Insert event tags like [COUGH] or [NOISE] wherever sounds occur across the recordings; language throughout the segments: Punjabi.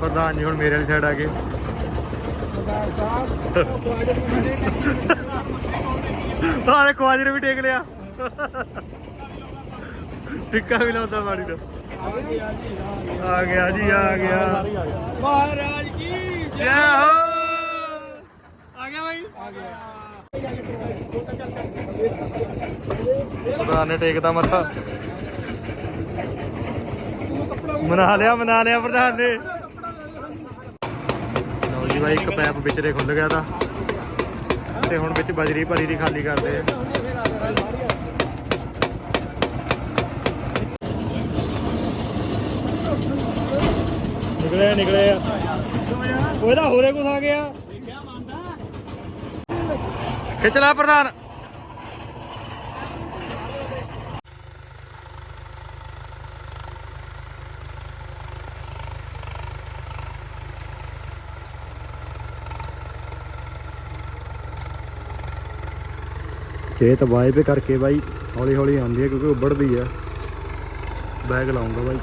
ਪ੍ਰਧਾਨ ਜੀ ਹੁਣ ਮੇਰੇ ਵਾਲੀ ਸਾਈਡ ਆ ਗਏ। ਖਵਾਜੇ ਨੇ ਵੀ ਟੇਕ ਲਿਆ। ਟਿੱਕਾ ਵੀ ਲਾਉਂਦਾ ਮਾੜੀ ਦਾ ਆ ਗਿਆ ਜੀ ਆ ਗਿਆ। ਮਹਾਰਾਜ ਕੀ ਜੈ ਹੋ। ਆ ਗਿਆ ਭਾਈ ਆ ਗਿਆ ਪ੍ਰਧਾਨ ਨੇ ਟੇਕਦਾ ਮੱਥਾ। ਮਨਾ ਲਿਆ ਮਨਾ ਲਿਆ ਪ੍ਰਧਾਨ ਨੇ। ਲਓ ਜੀ ਇੱਕ ਪੈਪ ਵਿੱਚ ਖੁੱਲ ਗਿਆ ਤਾਂ। ਤੇ ਹੁਣ ਵਿੱਚ ਬਜਰੀ ਭਰੀ ਦੀ ਖਾਲੀ ਕਰਦੇ ਆ। ਨਿਕਲੇ ਨਿਕਲੇ ਆ। ਉਹ ਹੋਰੇ ਕੁਛ ਆ ਗਿਆ। ਖਿੱਚ ਲਾ ਪ੍ਰਧਾਨ। ਖੇਤ ਵਾਏ ਕਰਕੇ ਬਾਈ, ਹੌਲੀ ਹੌਲੀ ਆਉਂਦੀ ਹੈ ਕਿਉਂਕਿ ਉੱਬੜਦੀ ਆ। ਬੈਗ ਲਾਉਂਗਾ ਬਾਈ।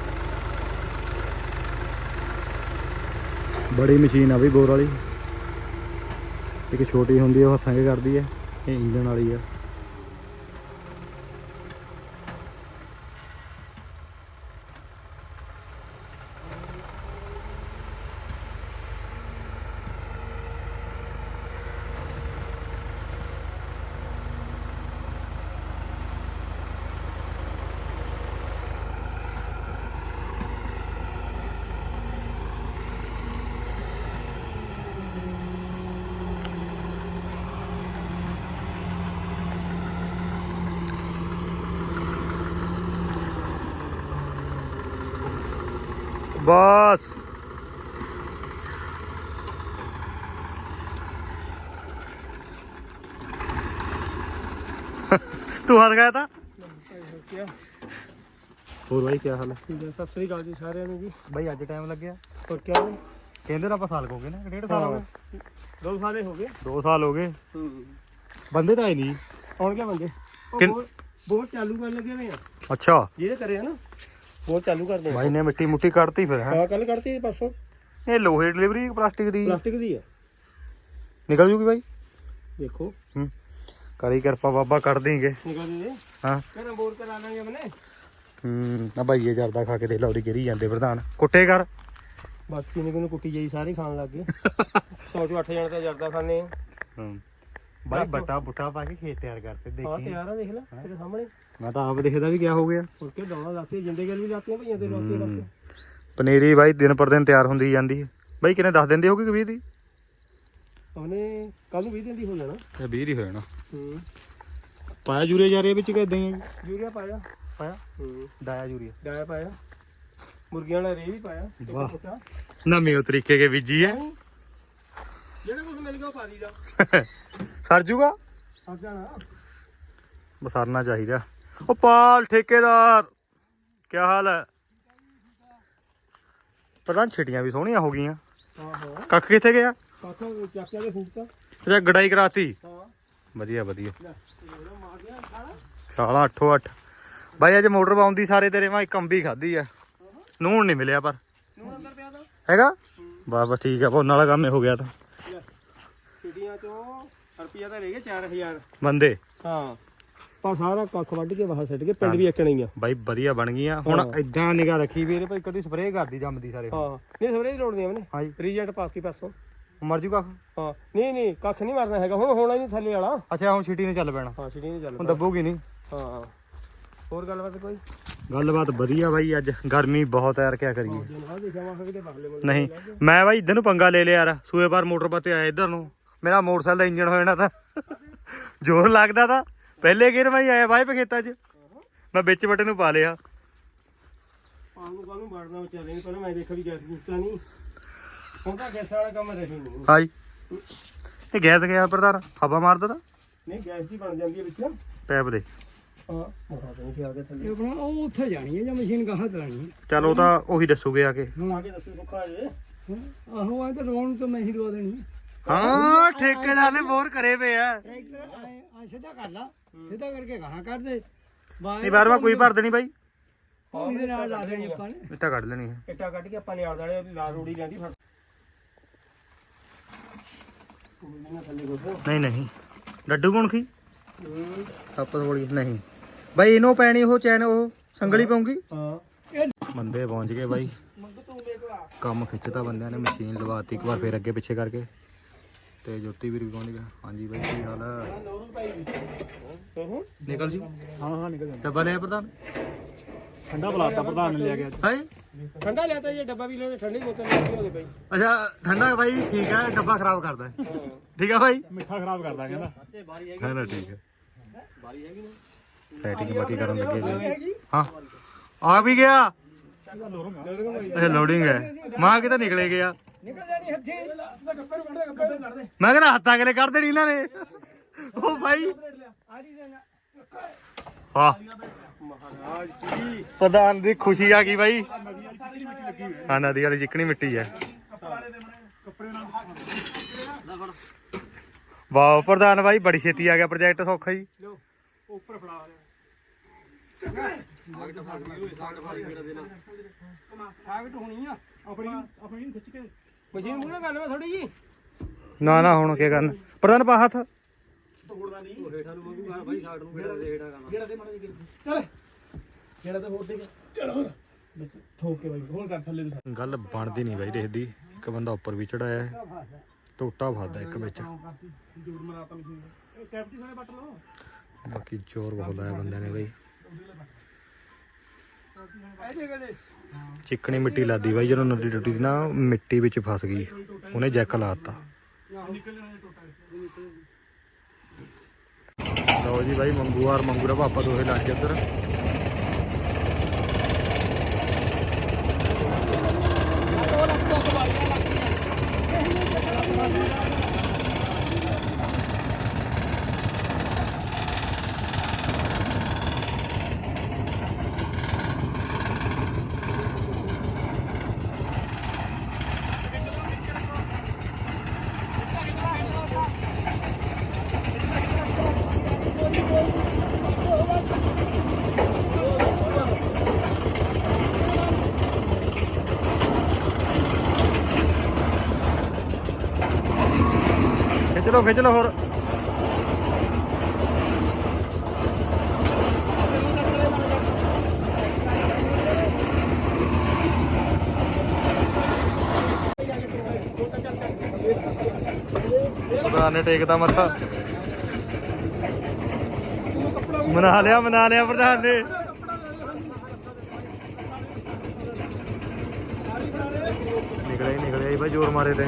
ਬੜੀ ਮਸ਼ੀਨ ਆ ਬਈ ਬੋਰ ਵਾਲੀ। ਇੱਕ ਛੋਟੀ ਹੁੰਦੀ ਆ, ਉਹ ਹੱਥਾਂ 'ਚ ਕਰਦੀ ਹੈ ਇਹ ਇੰਜਣ ਵਾਲੀ ਆ। ਬਸ ਤੂੰ ਹੱਥ ਗਿਆ ਤਾਂ ਕਿਆ ਹੋਰ ਬਾਈ ਕੀ ਹਾਲ ਹੈ ਸਤਿ ਸ੍ਰੀ ਅਕਾਲ ਜੀ ਸਾਰਿਆਂ ਨੂੰ ਜੀ ਬਾਈ ਅੱਜ ਟਾਈਮ ਲੱਗਿਆ ਹੋਰ ਕਿਆ ਨੇ ਕਹਿੰਦੇ ਨਾ ਆਪਾਂ ਸਾਲ ਹੋ ਗਏ ਨਾ ਡੇਢ ਸਾਲ ਹੋ ਗਏ ਦੋ ਸਾਲੇ ਹੋ ਗਏ 2 ਸਾਲ ਹੋ ਗਏ ਹੂੰ ਬੰਦੇ ਤਾਂ ਆਏ ਨਹੀਂ ਆਉਣ ਗਿਆ ਬੰਦੇ ਉਹ ਕਿੰਨ- ਬੋਰ- ਬੋਰ ਚਾਲੂ ਕਰਨ ਲੱਗੇ ਨੇ ਅੱਛਾ ਜਿਹਦੇ ਕਰੇ ਆ ਬੋਰ ਚਾਲੂ ਕਰਦੇ ਆ। ਬਾਈ ਨੇ ਮਿੱਟੀ ਮੁੱਟੀ ਕੱਢਤੀ ਫਿਰ ਹੈ। ਹਾਂ ਕੱਲ ਕੱਢਤੀ ਪਰਸੋਂ। ਇਹ ਲੋਹੇ ਡਿਲੀਵਰੀ ਪਲਾਸਟਿਕ ਦੀ? ਪਲਾਸਟਿਕ ਦੀ ਆ। ਨਿਕਲ ਜੂਗੀ ਬਾਈ? ਦੇਖੋ। ਹੂੰ। ਕਰੀ ਕਿਰਪਾ ਬਾਬਾ ਕੱਢ ਦੇਂਗੇ। ਨਿਕਲ ਦੇ ਹਾਂ। ਕਹਿੰਦਾ ਬੋਰ ਕਰਾ ਲਾਂਗੇ ਮਨੇ ਹੂੰ ਆ ਭਾਈਏ ਜਰਦਾ ਖਾ ਕੇ ਦੇਖ ਲਾ ਉਹਦੀ ਗਿਰੀ ਜਾਂਦੇ ਪ੍ਰਧਾਨ। ਕੁੱਟੇ ਕਰ। ਬਾਕੀ ਨੇ ਕੋਲ ਕੁੱਟੀ ਜਾਈ ਸਾਰੇ ਖਾਣ ਲੱਗ ਗਏ। [LAUGHS] 100 ਚੋਂ 8 ਜਣੇ ਤਾਂ ਜਰਦਾ ਖਾਣੇ ਆ। ਹੂੰ। ਬਾਈ ਬੱਟਾ ਬੁੱਟਾ ਪਾ ਕੇ ਖੇਤ ਤਿਆਰ ਕਰਤੇ ਹਾਂ ਦੇਖੀ। ਤਿਆਰ ਆ ਦੇਖ ਲੈ ਤੇਰੇ ਸਾਹਮਣੇ। ਮੈਂ ਤਾਂ ਆਪ ਦੇਖਦਾ ਵੀ ਕਿਆ ਹੋ ਗਿਆ। ਹੋਰ ਕੇ ਡਾਉਣਾ ਲਾਤੀ ਜਿੰਦੇ ਗੱਲ ਵੀ ਲਾਤੀਆਂ ਭਈਆਂ ਤੇ ਲਾਤੀ ਬਸ। ਪਨੀਰੀ ਬਾਈ ਦਿਨ ਪਰ ਦਿਨ ਤਿਆਰ ਹੁੰਦੀ ਜਾਂਦੀ ਹੈ। ਬਾਈ ਕਿਨੇ ਦੱਸ ਦਿੰਦੇ ਹੋਗੇ ਕਿ 20 ਦੀ? ਉਹਨੇ ਕੱਲ ਨੂੰ 20 ਦਿਨ ਦੀ ਹੋ ਜਾਣਾ। ਇਹ 20 ਦੀ ਹੋ ਜਾਣਾ। ਹੂੰ। ਪਾਇਆ ਯੂਰੀਆ ਜਾ ਰਿਹਾ ਵਿੱਚ ਕਿ ਇਦਾਂ ਹੀ ਜੀ ਯੂਰੀਆ ਪਾਇਆ। ਪਾਇਆ? ਹੂੰ। ਡਾਇਆ ਯੂਰੀਆ। ਡਾਇਆ ਪਾਇਆ। ਮੁਰਗੀਆਂ ਵਾਲਾ ਰੇ ਵੀ ਪਾਇਆ ਇੱਕ ਵਾਹ। ਫੁੱਟਾ ਨਵੇਂ ਉਹ ਤਰੀਕੇ ਕੇ ਬੀਜੀ ਹੈ। ਜਿਹੜਾ ਕੁਝ ਮਿਲ ਗਿਆ ਉਹ ਪਾ ਦੀਦਾ ਸਰ ਜੂਗਾ? ਆ ਜਾਣਾ। ਬਸਰਨਾ ਚਾਹੀਦਾ। ਉਹ ਪਾਲ ਠੇਕੇਦਾਰ। ਕੀ ਹਾਲ ਹੈ? ਪ੍ਰਧਾਨ ਛਿਟੀਆਂ ਵੀ ਸੋਹਣੀਆਂ ਹੋ ਗਈਆਂ। ਹਾਂ ਹਾਂ ਕੱਖ ਕਿੱਥੇ ਗਿਆ? ਕਾਕਾ ਚੱਕਿਆ ਦੇ ਫੂਕਤਾ ਅੱਛਾ ਗੜਾਈ ਕਰਾਤੀ। ਹਾਂ। ਵਧੀਆ ਵਧੀਆ। ਸਾਲਾ 8 8 ਬਾਈ ਅੱਜ ਮੋਟਰ ਪਾਉਂਦੀ ਸਾਰੇ ਤੇਰੇ ਮੈਂ ਇੱਕ ਅੰਬੀ ਖਾਧੀ ਆ। ਨੂਣ ਨਹੀਂ ਮਿਲਿਆ ਪਰ। ਨੂੰ ਅੰਦਰ ਪਿਆ ਤਾਂ। ਹੈਗਾ? ਬਾ ਬਾ ਠੀਕ ਆ ਭੋਨ ਵਾਲਾ ਕੰਮ ਹੀ ਗਿਆ ਤਾਂ। ਸਿਟੀਆਂ ਚੋਂ ਰੁਪਿਆ ਤਾਂ ਰਹਿ ਗਿਆ 4000 ਬੰਦੇ। ਹਾਂ। ਪਰ ਸਾਰਾ ਕੱਖ ਵੱਢ ਕੇ ਬਾਹਰ ਸਿੱਟ ਕੇ ਪਿੰਡ ਵੀ ਇੱਕਣਾ ਹੀ ਆ। ਬਾਈ ਵਧੀਆ ਬਣ ਗਈਆਂ। ਹੁਣ। ਇਦਾਂ ਨਿਗਾ ਰੱਖੀ ਵੀਰੇ ਭਾਈ ਕਦੀ ਸਪਰੇਅ ਕਰਦੀ ਜੰਮਦੀ ਸਾਰੇ ਹਾਂ। ਨਹੀਂ ਸਵਰੇ ਦੀ ਲੋੜ ਨਹੀਂ ਆਵਨੇ ਹਾਂਜੀ। ਰੀਜੈਂਟ ਪਾਸ ਕੀ ਪਰਸੋਂ ਮਰ ਜੂ ਕੱਖ? ਹਾਂ। ਨਹੀਂ ਨਹੀਂ ਕੱਖ ਨਹੀਂ ਮਰਨਾ ਹੈਗਾ। ਹੁਣ ਹੋਣਾ ਨਹੀਂ ਥੱਲੇ ਵਾਲਾ। ਅੱਛਾ ਹੁਣ ਛਿਟੀ ਨੇ ਚੱਲ ਪੈਣਾ। ਹਾਂ ਸਿਟੀ ਨਹੀਂ ਚੱਲ ਹੁਣ ਦੱਬੂਗੀ ਨਹੀਂ। ਹਾਂ। ਹੋਰ ਗੱਲਬਾਤ ਕੋਈ? ਗੱਲਬਾਤ ਵਧੀਆ ਬਾਈ ਅੱਜ ਗਰਮੀ ਬਹੁਤ ਯਾਰ ਕਿਆ ਕਰੀਏ। ਨਹੀਂ ਮੈਂ ਬਾਈ ਇੱਧਰ ਨੂੰ ਪੰਗਾ ਲੈ ਲਿਆ ਯਾਰ। ਸੂਏ ਬਾਰ ਮੋਟਰ ਪੱਤੇ ਆਇਆ ਇੱਧਰ ਨੂੰ। ਮੇਰਾ ਮੋਟਰਸਾਈਕਲ ਦਾ ਇੰਜਨ ਹੋ ਜਾਣਾ ਤਾਂ। [LAUGHS] ਜ਼ੋਰ ਲੱਗਦਾ ਤਾਂ। ਪਹਿਲੇ ਗੇਰ ਮੈਂ ਹੀ ਆਇਆ ਬਾਈ ਖੇਤਾਂ 'ਚ? ਮੈਂ ਵਿੱਚ ਬਟੇ ਨੂੰ ਪਾ ਲਿਆ। ਪਾਣ ਨੂੰ ਕਾਹਨੂੰ ਵੜਨਾ ਵਿਚਾਰੇ ਨੇ ਪਹਿਲਾਂ ਮੈਂ ਦੇਖਿਆ ਵੀ ਗੈਸ ਗੁੱਸਾ ਨਹੀਂ। ਹੁਣ ਤਾਂ ਗੈਸ ਵਾਲਾ ਕੰਮ ਰਹੀ ਨਹੀਂ। ਹਾਂਜੀ। ਇਹ ਗੈਸ ਗਿਆ ਪ੍ਰਧਾਨ ਹਵਾ ਮਾਰਦਾ ਤਾਂ? ਨਹੀਂ ਗੈਸ ਦੀ ਬਣ ਜਾਂਦੀ ਹੈ ਵਿੱਚ। ਪੈਪ ਦੇ। ਹਾਂ ਮੋਟਾ ਤਾਂ ਨਹੀਂ ਆ ਗਿਆ ਥੱਲੇ। ਆਪਣਾ ਉਹ ਉੱਥੇ ਜਾਣੀ ਹੈ ਜਾਂ ਮਸ਼ੀਨ ਗਾਹਾਂ ਚਲਾਣੀ ਚਲ ਉਹ ਤਾਂ ਉਹੀ ਦੱਸੂਗੇ ਆ ਕੇ। ਆ ਕੇ ਦੱਸੋ ਸੁੱਖਾ ਜੇ। ਹੈ ਆਹੋ ਆ ਤਾਂ ਰੋਣ ਤੋਂ ਮੈਂ ਹੀ ਲਵਾ ਦੇਣੀ ਹਾਂ ਠੇਕੇਦਾਰ ਨੇ ਬੋਰ ਕਰੇ ਪਏ ਆ। ਸਿੱਧਾ ਕਰ ਲਾ। ਸਿੱਧਾ ਕਰਕੇ ਗਾਹਾਂ ਕੱਢ ਦੇ। ਬਾਹਰ ਨਹੀਂ ਬਾਰ ਮੈਂ ਕੋਈ ਭਰ ਦੇਣੀ ਬਾਈ। ਪੌਣੀ ਦੇ ਨਾਲ ਲਾ ਦੇਣੀ ਆਪਾਂ ਨੇ। ਇੱਟਾ ਕੱਢ ਲੈਣੀ ਹੈ ਇੱਟਾਂ ਕੱਢ ਕੇ ਆਪਾਂ ਨਿਆਲ ਦਾਲੇ ਲਾ ਰੂੜੀ ਲੈਂਦੀ ਗੁੱਟ ਨਹੀਂ ਨਹੀਂ। ਡੱਡੂ ਕੌਣ ਖੀ? ਆਪਸ ਵਾਲੀ ਨਹੀਂ। ਬਾਈ ਇਹਨੂੰ ਪੈਣੀ ਉਹ ਚੈਨ ਉਹ ਸੰਗਲੀ ਪਾਉਂਗੀ? ਹਾਂ ਬੰਦੇ ਪਹੁੰਚ ਗਏ ਬਾਈ। ਕੰਮ ਖਿੱਚਤਾ ਬੰਦਿਆਂ ਨੇ ਮਸ਼ੀਨ ਲਵਾਤੀ ਇੱਕ ਵਾਰ ਫੇਰ ਅੱਗੇ ਪਿੱਛੇ ਕਰਕੇ। ਤੇ ਜੋਤੀ ਵੀਰ ਵੀ ਪਹੁੰਚ ਗਿਆ ਹਾਂਜੀ ਬਾਈ ਕੀ ਹਾਲ ਹੈ ਹੂੰ ਨਿਕਲ ਜੀ? ਹਾਂ ਹਾਂ ਨਿਕਲ ਜਾਂਦਾ। ਡੱਬਾ ਲਿਆ ਪ੍ਰਧਾਨ? ਠੰਡਾ ਬੁਲਾਤਾ ਪ੍ਰਧਾਨ ਨੇ ਲਿਆ ਗਿਆ ਹਾਏ ਠੰਡਾ ਲਿਆਤਾ ਜੇ ਡੱਬਾ ਵੀ ਲੈ ਠੰਡੀ ਬੋਤਲ ਲੈ ਕੇ ਉਹਦੇ ਪਈ ਅੱਛਾ ਠੰਡਾ ਬਾਈ ਠੀਕ ਹੈ ਡੱਬਾ ਖਰਾਬ ਕਰਦਾ। ਹੈ। ਠੀਕ ਹੈ ਬਾਈ? ਮਿੱਠਾ ਖਰਾਬ ਕਰਦਾ ਕਹਿੰਦਾ। ਹੈ ਨਾ ਠੀਕ ਹੈ ਸੈਟਿੰਗ ਬਾਕੀ ਕਰਨ ਲੱਗੇ ਜੀ। ਹਾਂ। ਆ ਵੀ ਗਿਆ। ਅੱਛਾ ਲੋਡਿੰਗ ਹੈ। ਮਾਂ ਕਿਤੇ ਨਿਕਲੇ ਗਿਆ? ਨਿਕਲ ਜਾਣੀ ਹੱਥੀ। ਮੈਂ ਕਹਿੰਦਾ ਹੱਥਾਂ ਕਰੇ ਕੱਢ ਦੇਣੀ ਇਹਨਾਂ ਨੇ? ਉਹ ਭਾਈ ਹਾਂ ਮਹਾਰਾਜ ਕੀ ਪ੍ਰਧਾਨ ਦੀ ਖੁਸ਼ੀ ਆ ਗਈ ਬਾਈ। ਹਾਂ ਨਦੀ ਵਾਲੀ ਚਿਕਣੀ ਮਿੱਟੀ ਹੈ। ਵਾਹ ਪ੍ਰਧਾਨ ਬਾਈ ਬੜੀ ਛੇਤੀ ਆ ਗਿਆ ਪ੍ਰੋਜੈਕਟ ਸੌਖਾ ਹੀ। ਉੱਪਰ ਫੜਾ ਸਾਗਟ ਹੋਣੀ ਆ। ਆਪਣੀ ਆਪਣੀ ਖਿੱਚ ਕੇ। ਮਸ਼ੀਨ ਮੂਹਰੇ ਕਰ ਲਵਾਂ ਥੋੜੀ ਜੀ ਨਾ ਨਾ ਹੁਣ ਕੀ ਕਰਨ? ਪ੍ਰਧਾਨ ਪਾ ਹੱਥ। ਤੋੜਦਾ ਨਹੀਂ ਉਹ ਹੇਠਾਂ ਨੂੰ ਮੰਗੂਗਾ ਭਾਈ ਸਾਈਡ ਨੂੰ ਗੇੜਾ ਦੇ ਹੇਠਾਂ ਕਰਨਾ ਗੇੜਾ ਦੇ ਮਾੜਾ ਜੀ ਚੱਲ ਗੇੜਾ ਤੇ ਹੋਰ ਦੇ ਚਲੋ ਠੋਕ ਕੇ ਬਾਈ ਹੋਰ ਕਰ ਥੱਲੇ ਨੂੰ ਗੱਲ ਬਣਦੀ ਨਹੀਂ ਬਾਈ ਦੇਖਦੀ ਇੱਕ ਬੰਦਾ ਉੱਪਰ ਵੀ ਚੜਾਇਆ ਹੈ। ਟੋਟਾ ਫਸਦਾ ਇੱਕ ਵਿੱਚ। ਜੋੜ ਮਰਾਤਾ ਮਸ਼ੀਨ ਇਹ ਕੈਪਟੀ ਸਾਰੇ ਬੱਟ ਲਓ ਬਾਕੀ ਜ਼ੋਰ ਬਹੁਤ ਲਾਇਆ ਬੰਦਿਆਂ ਨੇ ਬਾਈ। ਚਿਕਣੀ ਮਿੱਟੀ ਲਾਦੀ ਬਾਈ, ਜਦੋਂ ਨਦੀ ਟੁੱਟੀ ਸੀ ਨਾ, ਮਿੱਟੀ ਵਿੱਚ ਫਸ ਗਈ। ਉਹਨੇ ਜੈਕ ਲਾਤਾ। ਨਿਕਲ ਜਾਣਾ ਟੋਟਾ ਲਓ ਜੀ ਬਾਈ ਮੰਗੂਆਰ ਮੰਗੂ ਪਾਪਾ ਦੋਹੇ ਲੜ ਗਏ ਉੱਧਰ ਲਓ ਖਿੱਚ ਲਓ ਹੋਰ। ਪ੍ਰਧਾਨ ਨੇ ਟੇਕਦਾ ਮੱਥਾ। ਮਨਾ ਲਿਆ ਮਨਾ ਲਿਆ ਪ੍ਰਧਾਨ ਨੇ। ਨਿਕਲਿਆ ਹੀ ਨਿਕਲਿਆ ਜ਼ੋਰ ਮਾਰੇ ਤੇ।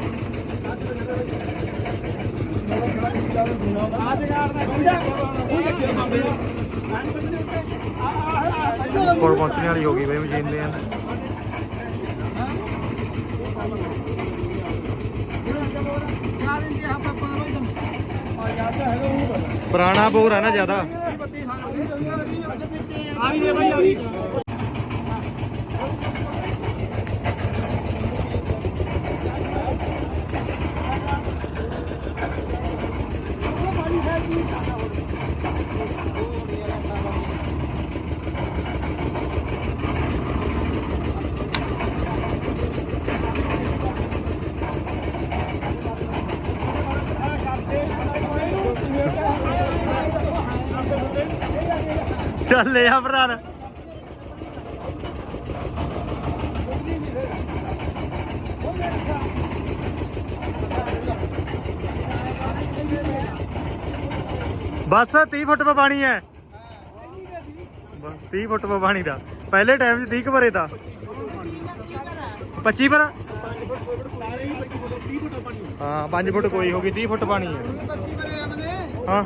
ਕੋਲ ਪਹੁੰਚਣ ਵਾਲੀ ਹੋ ਗਈ ਬਈ ਮਸ਼ੀਨ ਦੇ ਪੁਰਾਣਾ ਬੋਰ ਹੈ ਨਾ ਜ਼ਿਆਦਾ। ਆ ਗਈ ਬਾਈ, ਆ ਗਈ। ਚੱਲ ਆ ਪ੍ਰਧਾਨ ਬਸ 30 ਫੁੱਟ ਪਾ ਪਾਣੀ ਹੈ। ਬਸ 30 ਫੁੱਟ ਪਾ ਪਾਣੀ ਦਾ। ਪਹਿਲੇ ਟਾਈਮ 'ਚ 30 ਕੁ ਭਰੇ ਤਾਂ 25 ਪਰ ਹਾਂ 5 ਫੁੱਟ ਕੋਈ ਹੋ ਗਈ 30 ਫੁੱਟ ਪਾਣੀ ਹੈ। ਹਾਂ।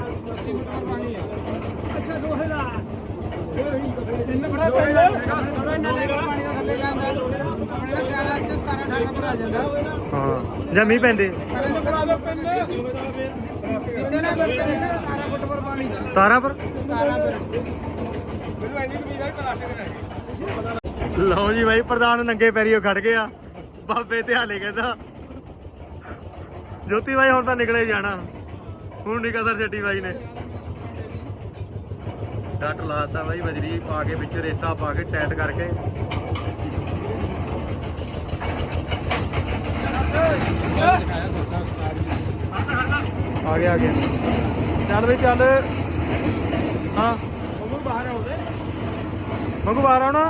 ਅੱਛਾ ਲੋਹੇ ਦਾ। ਥੋੜਾ ਇੰਨਾ ਲੈ ਕੇ ਪਾਣੀ ਦਾ ਥੱਲੇ ਜਾਂਦਾ ਆਪਣੇ ਦਾ ਸਿਆਲਾ ਅੱਜ 17 18 ਪਰ ਆ ਜਾਂਦਾ ਹਾਂ। ਜਾਂ ਮੀਂਹ ਪੈਂਦੇ? ਪਹਿਲੇ ਜੋ ਬਰਾਬਰ 17 ਫੁੱਟ ਪਰ ਪਾਣੀ 17 ਪਰ 17 ਪਰ ਮੈਨੂੰ ਐਨੀ ਕਮੀਜ਼ ਆ ਪਲਾਸਟਿਕ ਰਹਿ ਗਈ ਲਓ ਜੀ ਬਾਈ, ਪ੍ਰਧਾਨ ਨੰਗੇ ਪੈਰੀਓ ਖੜ ਗਿਆ ਬਾਬੇ ਤੇ ਹਾਲੇ ਕਹਿੰਦਾ। ਜੋਤੀ ਬਾਈ ਹੁਣ ਤਾਂ ਨਿਕਲੇ ਜਾਣਾ। ਹੁਣ ਨਹੀਂ ਕਦਰ ਛੱਡੀ ਬਾਈ ਨੇ। ਗੱਟ ਲਾਤਾ ਬਾਈ, ਬਜਰੀ ਪਾ ਕੇ ਵਿੱਚ ਰੇਤਾ ਪਾ ਕੇ ਟਾਈਟ ਕਰਕੇ। ਆ ਗਿਆ ਆ ਗਿਆ। ਚੱਲ ਬਈ, ਚੱਲ। ਹਾਂ। ਉਹ ਬਾਹਰ ਆਉਂਦੇ ਮੰਗੂ ਬਾਹਰ ਆਉਣਾ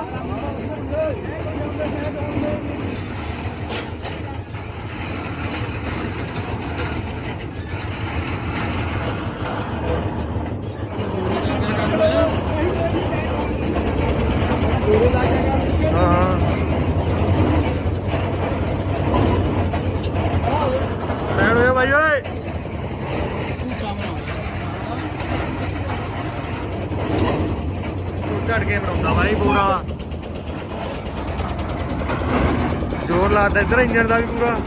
ਪੂਰੇ ਲਾ ਕੇ ਕਰ ਹਾਂ। ਹਾਂ ਲੈਣ ਹੋਇਆ ਬਾਈ ਓਏ ਝੜ ਕੇ ਬਣਾਉਂਦਾ ਬਾਈ ਪੂਰਾ। ਜ਼ੋਰ ਲਾਦਾ ਇੱਧਰ ਇੰਜਣ ਦਾ ਵੀ ਪੂਰਾ।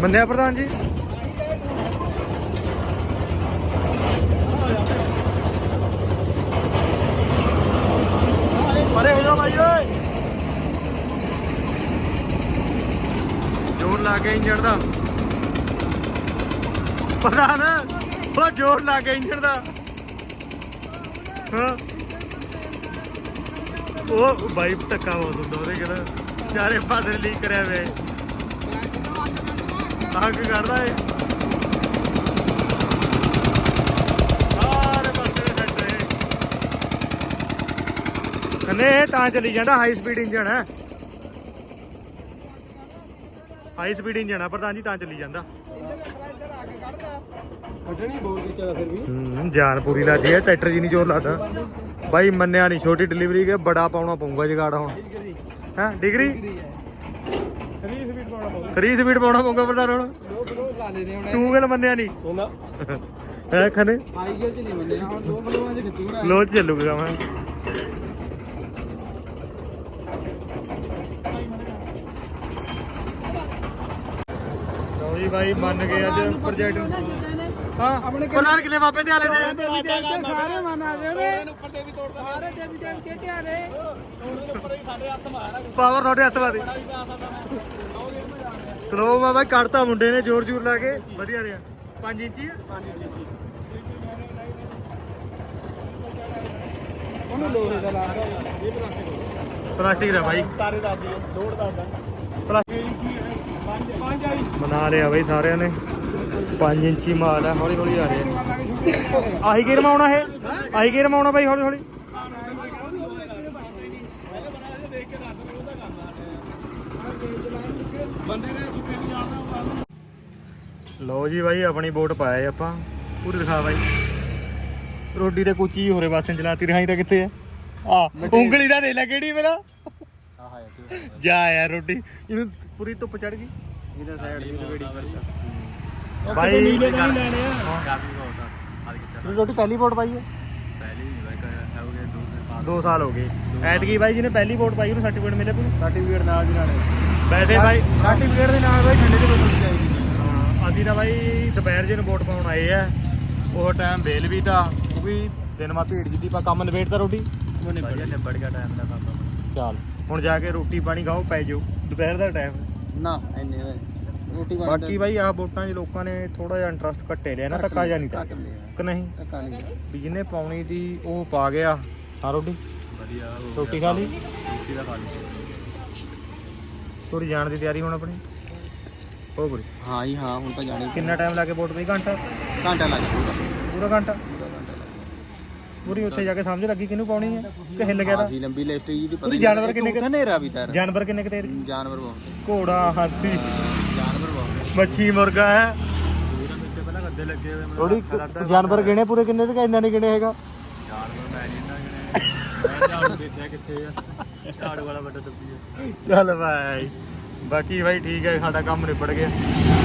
ਮੰਨਿਆ ਪ੍ਰਧਾਨ ਜੀ? ਪਰੇ ਹੋ ਜਾ ਭਾਈ ਓਏ। ਜ਼ੋਰ ਲਾ ਕੇ ਇੰਜਣ ਦਾ। ਪ੍ਰਧਾਨ ਉਹ ਜ਼ੋਰ ਲਾ ਕੇ ਇੰਜਣ ਦਾ। ਹਾਂ। ਉਹ ਬਾਈ ਧੱਕਾ ਬਹੁਤ ਹੁੰਦਾ ਉਹਦੇ ਕਿਹੜਾ। ਚਾਰੇ ਪਾਸੇ ਲੀਕ ਕਰਿਆ ਵੇ। ਅੱਗ ਕਰਦਾ ਏ। ਸਾਰੇ ਪਾਸੇ ਸੈੱਟ ਏ। ਕਨੇ ਤਾਂ ਚੱਲੀ ਜਾਂਦਾ ਹਾਈ ਸਪੀਡ ਇੰਜਣ ਹੈ ਹਾਈ ਸਪੀਡ ਇੰਜਣ ਆ ਪ੍ਰਧਾਨ ਜੀ ਤਾਂ ਚੱਲੀ ਜਾਂਦਾ। ਕੱਢਣੀ ਚੱਲ ਫਿਰ ਵੀ। ਹੂੰ ਜਾਨ ਪੂਰੀ ਲੱਗੀ ਹੈ ਟਰੈਕਟਰ ਜੀ ਨਹੀਂ ਜ਼ੋਰ ਲਾਦਾ। ਬਾਈ ਮੰਨਿਆ ਨਹੀਂ ਛੋਟੀ ਡਿਲੀਵਰੀ ਕੇ ਬੜਾ ਪਾਉਣਾ ਪਊਗਾ ਜਗਾੜ ਹੁਣ। ਹੈ ਡਿਗਰੀ ਸਰੀਰ ਸਪੀਡ ਪਾਉਣਾ ਪਊ 3 ਸਪੀਡ ਪਾਉਣਾ ਪਊਗਾ ਪ੍ਰਧਾਨ ਹੁਣ ਲੋ ਬਲੋ ਲਾ ਲੈਨੇ ਹੁਣ ਤੂੰ ਗੱਲ ਮੰਨਿਆ ਨਹੀਂ ਉਹਨਾਂ ਹੈ ਖਨੇ ਹਾਈ ਗੇਅਰ ਚ ਨਹੀਂ ਬੰਦੇ ਹੁਣ ਦੋ ਬਲੋਆਂ ਚ ਖਿੱਚੂਗਾ ਲੋ ਚੱਲੂਗਾ ਮੈਂ। ਲਓ ਜੀ ਬਾਈ ਮੰਨ ਗਏ ਅੱਜ ਪ੍ਰੋਜੈਕਟ ਹਾਂ ਆਪਣੇ ਕੋਨਾਰ ਕਿਲੇ ਵਾਪੇ ਤੇ ਆਲੇ ਦੇ ਦੇਵੀ ਦੇਵਤੇ ਸਾਰੇ ਮਨ ਆ ਗਏ ਨੇ। ਸਾਰੇ ਦੇਵੀ ਦੇਵਤੇ ਤੇ ਆ। ਰਹੇ ਪਾਵਰ ਤੁਹਾਡੇ ਹੱਥ ਵਾਦੀ ਸਲੋ ਮਾ ਬਾਈ ਕੱਢਤਾ ਮੁੰਡੇ ਨੇ ਜ਼ੋਰ ਜ਼ੋਰ ਲਾ ਕੇ। ਵਧੀਆ ਰਿਹਾ। 5 ਇੰਚੀ ਆ? ਉਹਨੂੰ ਲੋਹੇ ਦਾ ਲਾਦਾ ਇਹ ਪਲਾਸਟਿਕ ਪਲਾਸਟਿਕ ਦਾ ਬਾਈ। ਤਾਰੇ ਦਾਂ ਪੰਜ ਪੰਜ ਆਈ। ਬਣਾ ਲਿਆ ਬਾਈ ਸਾਰਿਆਂ ਨੇ। 5 ਇੰਚੀ ਮਾਲ ਆ ਹੌਲੀ ਹੌਲੀ ਆ ਰਿਹਾ ਆਹੀ ਗੇਰ ਮਾਉਣਾ ਇਹ? ਆਹੀ ਗੇਰ ਮਾਉਣਾ ਬਾਈ ਹੌਲੀ ਹੌਲੀ ਬੰਦੇ ਨੇ ਸੁੱਕੇ ਨਹੀਂ ਜਾਣਦਾ ਲਓ ਜੀ ਬਾਈ ਆਪਣੀ ਬੋਟ ਪਾਏ ਆਪਾਂ। ਪੂਰੀ ਦਿਖਾ ਬਾਈ। ਰੋਟੀ ਤੇ ਕੁਚੀ ਹੋਰੇ ਪਾਸੇ ਚਲਾਤੀ ਰਹਾਈ ਤਾਂ ਕਿੱਥੇ ਆ? ਆ ਉਂਗਲੀ ਦਾ ਦੇ ਲੈ ਕਿਹੜੀ ਮੇਰਾ। ਜਾ ਯਾਰ ਰੋਟੀ ਇਹਨੂੰ ਪੂਰੀ ਧੁੱਪ ਚੜ ਗਈ। ਇਹਦਾ ਸਾਈਡ ਦੀ ਲਵੇੜੀ ਕਰਤਾ। ਬਾਈ ਨੀਲੇ ਨਹੀਂ ਲੈਣੇ ਆ। ਕਾਫੀ ਬਹੁਤ ਆ। ਰੋਟੀ ਪਹਿਲੀ ਬੋਟ ਪਾਈ ਹੈ ਪਹਿਲੀ ਬਾਈ ਹੋ ਗਏ 2 ਸਾਲ ਹੋ ਗਏ। ਐਤਕੀ ਬਾਈ ਜਿਹਨੇ ਪਹਿਲੀ ਬੋਟ ਪਾਈ ਉਹਨੂੰ ਸਰਟੀਫਿਕੇਟ ਮਿਲਿਆ ਪੂਰੀ ਸਰਟੀਫਿਕੇਟ ਨਾਲ ਦੀ ਨਾਲ। ਵੈਸੇ ਬਾਈ। ਸਰਟੀਫਿਕੇਟ ਦੇ ਨਾਲ ਬਾਈ ਠੰਡੇ ਦੀ ਬੋਤਲ ਚਾਹੀਦੀ ਅਸੀਂ ਤਾਂ ਬਾਈ ਦੁਪਹਿਰ ਜੇ ਨੂੰ ਵੋਟ ਪਾਉਣ ਆਏ ਆ ਉਹ ਟਾਈਮ ਵੇਲ ਵੀ ਤਾਂ ਉਹ ਵੀ ਦਿਨ ਮਾ ਭੀੜ ਜਿੱਦੀ ਪਾ ਕੰਮ ਨਿਬੇੜਦਾ ਰੋਟੀ। ਉਹ ਨਿਬੜ ਗਿਆ ਨਿਬੜ ਗਿਆ ਟਾਈਮ ਦਾ ਕੰਮ। ਚੱਲ ਹੁਣ ਜਾ ਕੇ ਰੋਟੀ ਪਾਣੀ ਖਾਓ ਪੈ ਜਾਓ ਦੁਪਹਿਰ ਦਾ ਟਾਈਮ ਨਾ ਦਾ ਬਾਕੀ ਬਾਈ ਆਹ ਵੋਟਾਂ 'ਚ ਲੋਕਾਂ ਨੇ ਥੋੜਾ ਜਿਹਾ ਇੰਟਰਸਟ ਘੱਟੇ ਲਿਆ ਨਾ ਧੱਕਾ ਜਾਂ ਨਹੀਂ ਤਾਂ। ਕਿ ਨਹੀਂ? ਧੱਕਾ ਨਹੀਂ ਵੀ ਜਿਹਨੇ ਪਾਉਣੀ ਦੀ ਉਹ ਪਾ ਗਿਆ। ਹਾਂ ਰੋਟੀ? ਵਧੀਆ ਰੋਟੀ ਖਾ ਲਈ? ਰੋਟੀ ਦਾ ਖਾ ਲਈ। ਥੋੜੀ ਜਾਣ ਦੀ ਤਿਆਰੀ ਹੁਣ ਆਪਣੀ। ਹੋ ਬੜੀ ਹਾਂ। ਜੀ ਹਾਂ ਹੁਣ ਤਾਂ ਜਾਣੇ ਕਿੰਨਾ ਟਾਈਮ ਲੱਗੇ ਵੋਟ ਪਈ ਘੰਟਾ? ਘੰਟਾ ਲੱਗ ਜਾਊਗਾ ਪੂਰਾ। ਘੰਟਾ? ਪੂਰੀ ਉੱਥੇ ਜਾ ਕੇ ਸਮਝ ਲੱਗੀ ਕਿਹਨੂੰ ਪਾਉਣੀ ਹੈ? ਕਿ ਹਿੱਲ ਗਿਆ ਤਾਂ? ਕਾਫੀ ਲੰਬੀ ਲਿਸਟ ਜੀ ਦੀ ਉਹਦੀ ਜਾਨਵਰ ਕਿੰਨੇ ਕੁ- ਹਨੇਰਾ ਵੀ ਤਰ ਜਾਨਵਰ ਕਿੰਨੇ ਕੁ ਤੇਰੇ? ਜਾਨਵਰ ਬਹੁਤ ਘੋੜਾ ਹਾਥੀ। ਜਾਨਵਰ ਬਹੁਤ ਮੱਛੀ ਮੁਰਗਾ ਹੈ। ਥੋੜੀ ਜਾਨਵਰ ਗਿਣੇ ਪੂਰੇ ਕਿੰਨੇ ਤੇ ਇੰਨਾ ਨਹੀਂ ਗਿਣੇ ਹੈਗਾ? ਜਾਨਵਰ ਮੈਂ ਨਹੀਂ ਨਾ ਗਣੇ ਮੈਂ ਝਾੜੂ ਦੇਖਿਆ ਕਿੱਥੇ ਆ। ਝਾੜੂ ਵਾਲਾ ਵੱਡਾ ਆ। ਚੱਲ ਬਾਈ ਬਾਕੀ ਬਾਈ ਠੀਕ ਹੈ ਸਾਡਾ ਕੰਮ ਨਿਬੜ ਗਿਆ।